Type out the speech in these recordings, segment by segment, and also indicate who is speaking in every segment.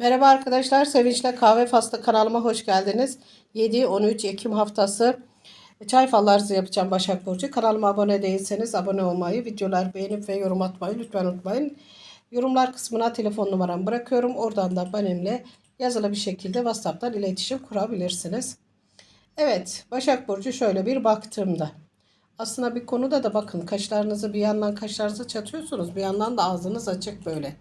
Speaker 1: Merhaba arkadaşlar, Sevinç'le Kahve Faslı kanalıma hoş geldiniz. 7-13 Ekim haftası çay fallarınızı yapacağım Başak Burcu. Kanalıma abone değilseniz abone olmayı, videolar beğenip ve yorum atmayı lütfen unutmayın. Yorumlar kısmına telefon numaramı bırakıyorum. Oradan da benimle yazılı bir şekilde WhatsApp'tan iletişim kurabilirsiniz. Evet, Başak Burcu şöyle bir baktığımda. Aslında bir konuda da bakın kaşlarınızı bir yandan kaşlarınızı çatıyorsunuz. Bir yandan da ağzınız açık böyle.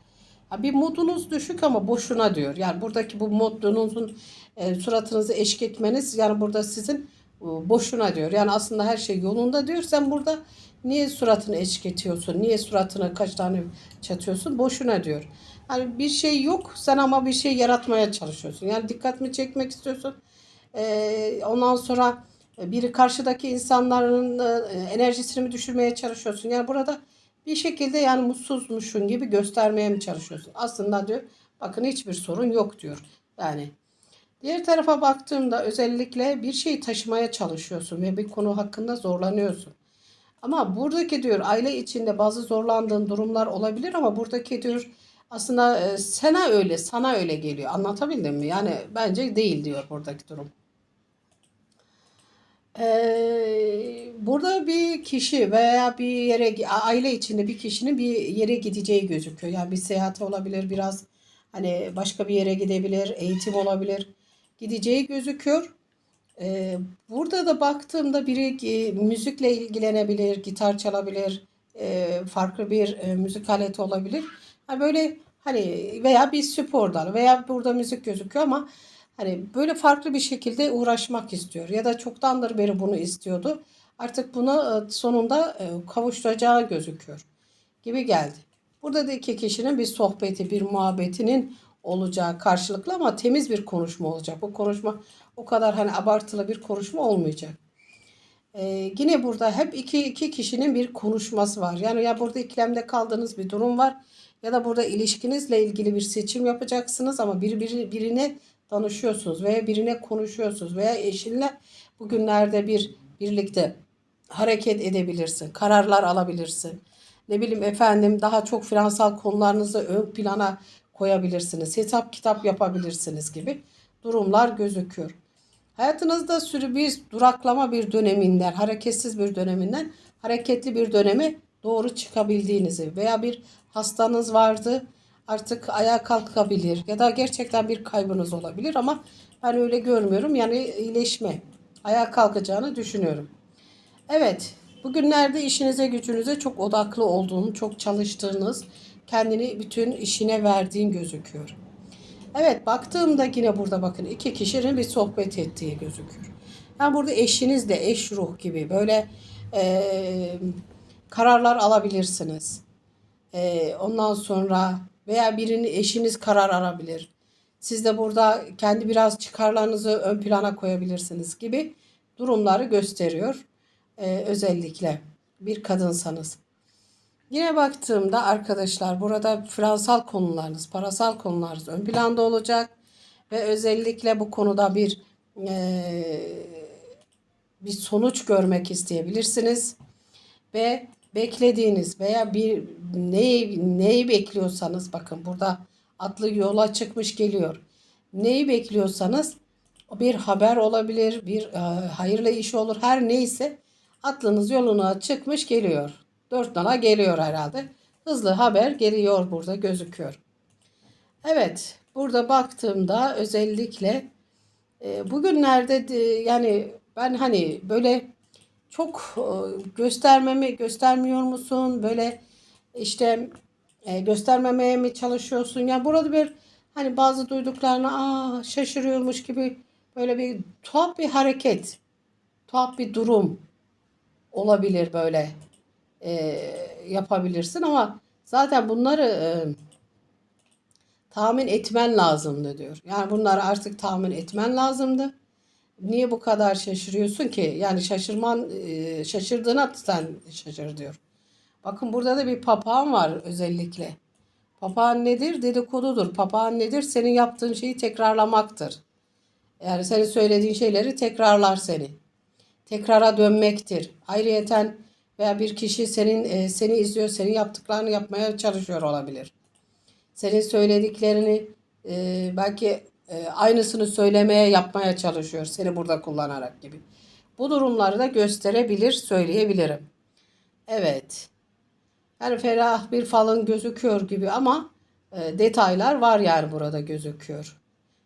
Speaker 1: Bir modunuz düşük ama boşuna diyor. Yani buradaki bu modunuzun e, suratınızı eşlik etmeniz yani burada sizin e, boşuna diyor. Yani aslında her şey yolunda diyor. Sen burada niye suratını eşlik ediyorsun? Niye suratına kaç tane çatıyorsun? Boşuna diyor. Hani bir şey yok sen ama bir şey yaratmaya çalışıyorsun. Yani dikkat mi çekmek istiyorsun? E, ondan sonra biri karşıdaki insanların e, enerjisini mi düşürmeye çalışıyorsun? Yani burada bir şekilde yani mutsuzmuşsun gibi göstermeye mi çalışıyorsun? Aslında diyor bakın hiçbir sorun yok diyor. Yani diğer tarafa baktığımda özellikle bir şey taşımaya çalışıyorsun ve bir konu hakkında zorlanıyorsun. Ama buradaki diyor aile içinde bazı zorlandığın durumlar olabilir ama buradaki diyor aslında e, sana öyle sana öyle geliyor. Anlatabildim mi? Yani bence değil diyor buradaki durum. Ee, burada bir kişi veya bir yere aile içinde bir kişinin bir yere gideceği gözüküyor. Yani bir seyahat olabilir biraz hani başka bir yere gidebilir, eğitim olabilir. Gideceği gözüküyor. Ee, burada da baktığımda biri e, müzikle ilgilenebilir, gitar çalabilir, e, farklı bir e, müzik aleti olabilir. Ha böyle hani veya bir spor dalı veya burada müzik gözüküyor ama Hani böyle farklı bir şekilde uğraşmak istiyor ya da çoktandır beri bunu istiyordu. Artık buna e, sonunda e, kavuşacağı gözüküyor gibi geldi. Burada da iki kişinin bir sohbeti, bir muhabbetinin olacağı karşılıklı ama temiz bir konuşma olacak. Bu konuşma o kadar hani abartılı bir konuşma olmayacak. Ee, yine burada hep iki, iki kişinin bir konuşması var. Yani ya burada ikilemde kaldığınız bir durum var ya da burada ilişkinizle ilgili bir seçim yapacaksınız ama bir, bir birine danışıyorsunuz veya birine konuşuyorsunuz veya eşinle bugünlerde bir birlikte hareket edebilirsin. Kararlar alabilirsin. Ne bileyim efendim daha çok finansal konularınızı ön plana koyabilirsiniz. Hesap kitap yapabilirsiniz gibi durumlar gözüküyor. Hayatınızda sürü bir duraklama bir döneminden, hareketsiz bir döneminden hareketli bir döneme doğru çıkabildiğinizi veya bir hastanız vardı artık ayağa kalkabilir ya da gerçekten bir kaybınız olabilir ama ben öyle görmüyorum. Yani iyileşme, ayağa kalkacağını düşünüyorum. Evet, bugünlerde işinize gücünüze çok odaklı olduğunu, çok çalıştığınız, kendini bütün işine verdiğin gözüküyor. Evet, baktığımda yine burada bakın iki kişinin bir sohbet ettiği gözüküyor. Yani burada eşiniz de eş ruh gibi böyle e, kararlar alabilirsiniz. E, ondan sonra veya birini eşiniz karar arabilir. Siz de burada kendi biraz çıkarlarınızı ön plana koyabilirsiniz gibi durumları gösteriyor. Ee, özellikle bir kadınsanız. Yine baktığımda arkadaşlar burada finansal konularınız, parasal konularınız ön planda olacak ve özellikle bu konuda bir e, bir sonuç görmek isteyebilirsiniz ve beklediğiniz veya bir neyi, neyi bekliyorsanız bakın burada atlı yola çıkmış geliyor. Neyi bekliyorsanız bir haber olabilir, bir e, hayırlı iş olur her neyse atlınız yoluna çıkmış geliyor. Dört nala geliyor herhalde. Hızlı haber geliyor burada gözüküyor. Evet burada baktığımda özellikle e, bugünlerde de, yani ben hani böyle çok e, göstermemi göstermiyor musun? Böyle işte e, göstermemeye mi çalışıyorsun? Yani burada bir hani bazı duyduklarına aa şaşırıyormuş gibi böyle bir tuhaf bir hareket, tuhaf bir durum olabilir böyle e, yapabilirsin ama zaten bunları e, tahmin etmen lazımdı diyor. Yani bunları artık tahmin etmen lazımdı. Niye bu kadar şaşırıyorsun ki? Yani şaşırman e, şaşırdığına sen şaşır diyor. Bakın burada da bir papağan var özellikle. Papağan nedir? Dedikodudur. Papağan nedir? Senin yaptığın şeyi tekrarlamaktır. Yani senin söylediğin şeyleri tekrarlar seni. Tekrara dönmektir. Ayrıyeten veya bir kişi senin e, seni izliyor, senin yaptıklarını yapmaya çalışıyor olabilir. Senin söylediklerini e, belki e, aynısını söylemeye yapmaya çalışıyor seni burada kullanarak gibi. Bu durumları da gösterebilir, söyleyebilirim. Evet. Yani ferah bir falın gözüküyor gibi ama e, detaylar var yani burada gözüküyor.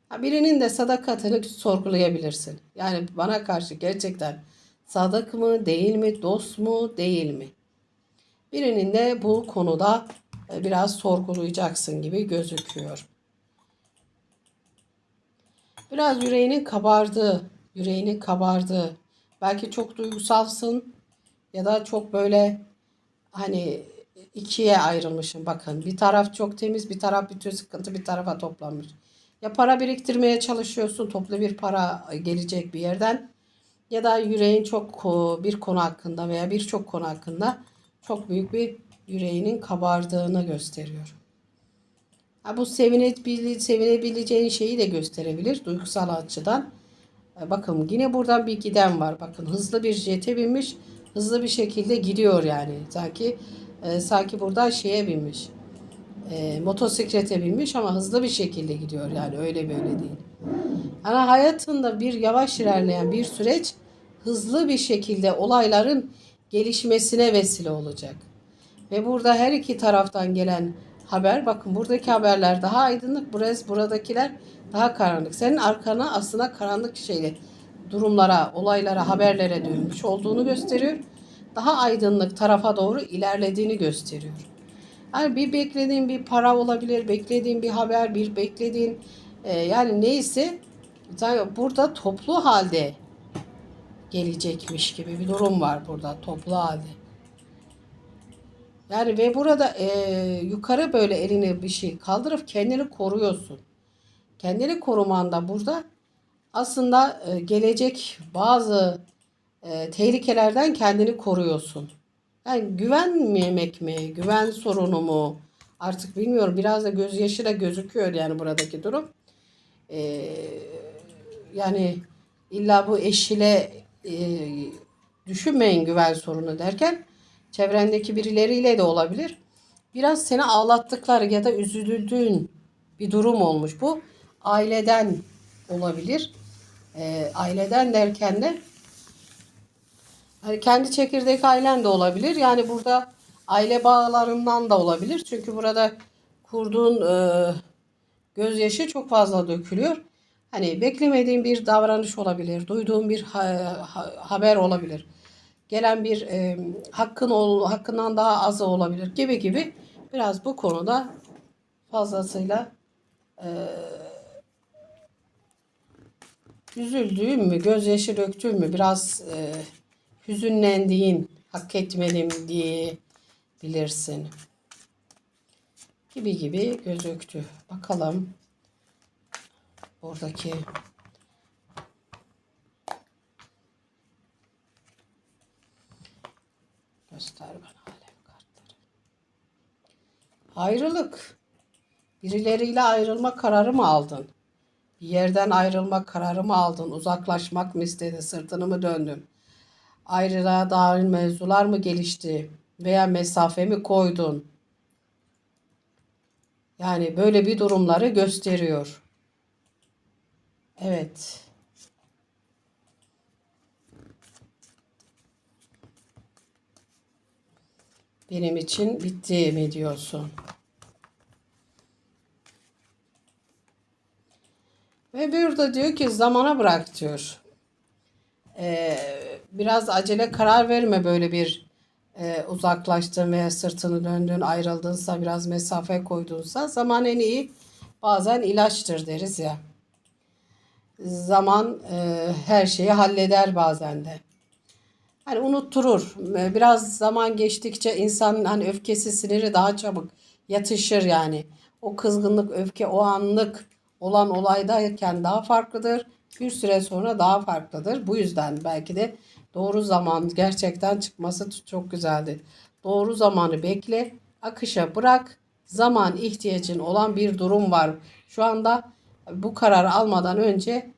Speaker 1: Ha, Birinin de sadakatini sorgulayabilirsin. Yani bana karşı gerçekten sadık mı, değil mi, dost mu, değil mi? Birinin de bu konuda e, biraz sorgulayacaksın gibi gözüküyor. Biraz yüreğinin kabardığı, yüreğinin kabardığı. Belki çok duygusalsın ya da çok böyle hani ikiye ayrılmışım. Bakın bir taraf çok temiz, bir taraf bütün sıkıntı bir tarafa toplanmış. Ya para biriktirmeye çalışıyorsun, toplu bir para gelecek bir yerden. Ya da yüreğin çok ko- bir konu hakkında veya birçok konu hakkında çok büyük bir yüreğinin kabardığını gösteriyor. Bu sevinebil- sevinebileceğin şeyi de gösterebilir duygusal açıdan. Bakın yine buradan bir giden var. Bakın hızlı bir jete binmiş. Hızlı bir şekilde gidiyor yani. Sanki e, sanki burada şeye binmiş. E, motosiklete binmiş ama hızlı bir şekilde gidiyor yani öyle böyle değil. Yani hayatında bir yavaş ilerleyen bir süreç hızlı bir şekilde olayların gelişmesine vesile olacak. Ve burada her iki taraftan gelen haber bakın buradaki haberler daha aydınlık burası buradakiler daha karanlık. Senin arkana aslında karanlık şeyle durumlara, olaylara, haberlere dönmüş olduğunu gösteriyor. Daha aydınlık tarafa doğru ilerlediğini gösteriyor. Yani bir beklediğin bir para olabilir, beklediğin bir haber, bir beklediğin e, yani neyse burada toplu halde gelecekmiş gibi bir durum var burada toplu halde. Yani ve burada e, yukarı böyle elini bir şey kaldırıp kendini koruyorsun. Kendini korumanda burada aslında e, gelecek bazı e, tehlikelerden kendini koruyorsun. Yani güvenmemek mi, güven sorunu mu artık bilmiyorum. Biraz da gözyaşı da gözüküyor yani buradaki durum. E, yani illa bu eşile e, düşünmeyin güven sorunu derken çevrendeki birileriyle de olabilir. Biraz seni ağlattıkları ya da üzüldüğün bir durum olmuş bu. Aileden olabilir. E, aileden derken de hani kendi çekirdek ailen de olabilir. Yani burada aile bağlarından da olabilir. Çünkü burada kurduğun e, gözyaşı çok fazla dökülüyor. Hani beklemediğin bir davranış olabilir, duyduğun bir ha- ha- haber olabilir. Gelen bir e, hakkın ol, hakkından daha azı olabilir gibi gibi biraz bu konuda fazlasıyla e, üzüldüğün mü, gözyaşı döktüğün mü, biraz e, hüzünlendiğin, hak etmedim diye bilirsin gibi gibi gözüktü. Bakalım buradaki göster bana alem kartları. Ayrılık. Birileriyle ayrılma kararı mı aldın? Bir yerden ayrılma kararı mı aldın? Uzaklaşmak mı istedin? Sırtını mı döndün? Ayrılığa dair mevzular mı gelişti? Veya mesafe mi koydun? Yani böyle bir durumları gösteriyor. Evet. Benim için bitti mi diyorsun? Ve burada diyor ki zamana bırak diyor. Ee, biraz acele karar verme böyle bir e, uzaklaştın veya sırtını döndün, ayrıldınsa, biraz mesafe koydunsa zaman en iyi bazen ilaçtır deriz ya. Zaman e, her şeyi halleder bazen de. Hani unutturur. E, Biraz zaman geçtikçe insan hani öfkesi, siniri daha çabuk yatışır yani. O kızgınlık, öfke o anlık olan olaydayken daha farklıdır. Bir süre sonra daha farklıdır. Bu yüzden belki de doğru zaman gerçekten çıkması çok güzeldi. Doğru zamanı bekle, akışa bırak. Zaman ihtiyacın olan bir durum var. Şu anda bu kararı almadan önce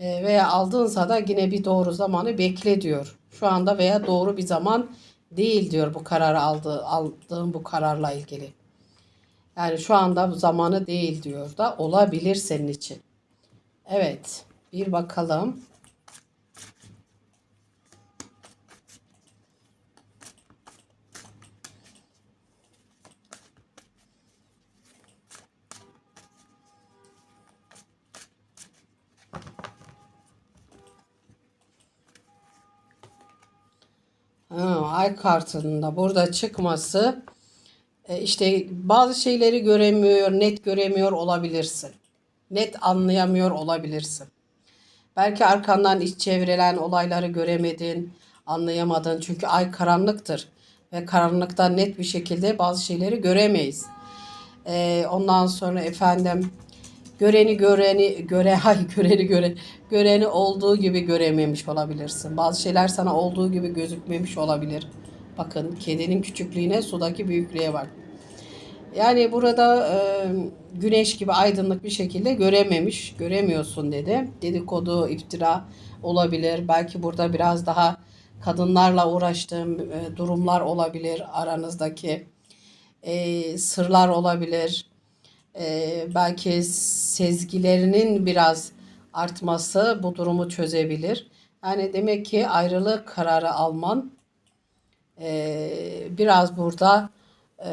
Speaker 1: veya aldığınsa da yine bir doğru zamanı bekle diyor. Şu anda veya doğru bir zaman değil diyor bu kararı aldığı, aldığım bu kararla ilgili. Yani şu anda zamanı değil diyor da olabilir senin için. Evet. Bir bakalım. Ha, ay kartının da burada çıkması e, işte bazı şeyleri göremiyor, net göremiyor olabilirsin. Net anlayamıyor olabilirsin. Belki arkandan iç çevrilen olayları göremedin, anlayamadın. Çünkü ay karanlıktır ve karanlıkta net bir şekilde bazı şeyleri göremeyiz. Ee, ondan sonra efendim göreni göreni göre hay göreni göre göreni olduğu gibi görememiş olabilirsin. Bazı şeyler sana olduğu gibi gözükmemiş olabilir. Bakın kedinin küçüklüğüne sudaki büyüklüğe bak. Yani burada e, güneş gibi aydınlık bir şekilde görememiş, göremiyorsun dedi. Dedikodu, iftira olabilir. Belki burada biraz daha kadınlarla uğraştığım e, durumlar olabilir aranızdaki. E, sırlar olabilir. E, belki sezgilerinin biraz artması bu durumu çözebilir. Yani demek ki ayrılık kararı alman e, biraz burada e,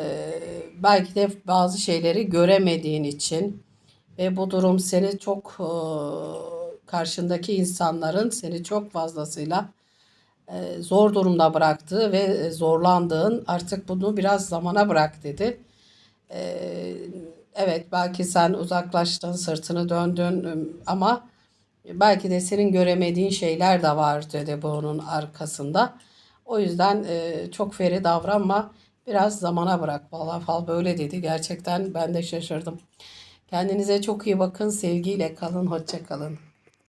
Speaker 1: belki de bazı şeyleri göremediğin için ve bu durum seni çok e, karşındaki insanların seni çok fazlasıyla e, zor durumda bıraktığı ve zorlandığın artık bunu biraz zamana bırak dedi. E, evet belki sen uzaklaştın, sırtını döndün ama belki de senin göremediğin şeyler de var dedi bunun arkasında. O yüzden e, çok feri davranma. Biraz zamana bırak. Vallahi fal böyle dedi. Gerçekten ben de şaşırdım. Kendinize çok iyi bakın. Sevgiyle kalın. Hoşça kalın.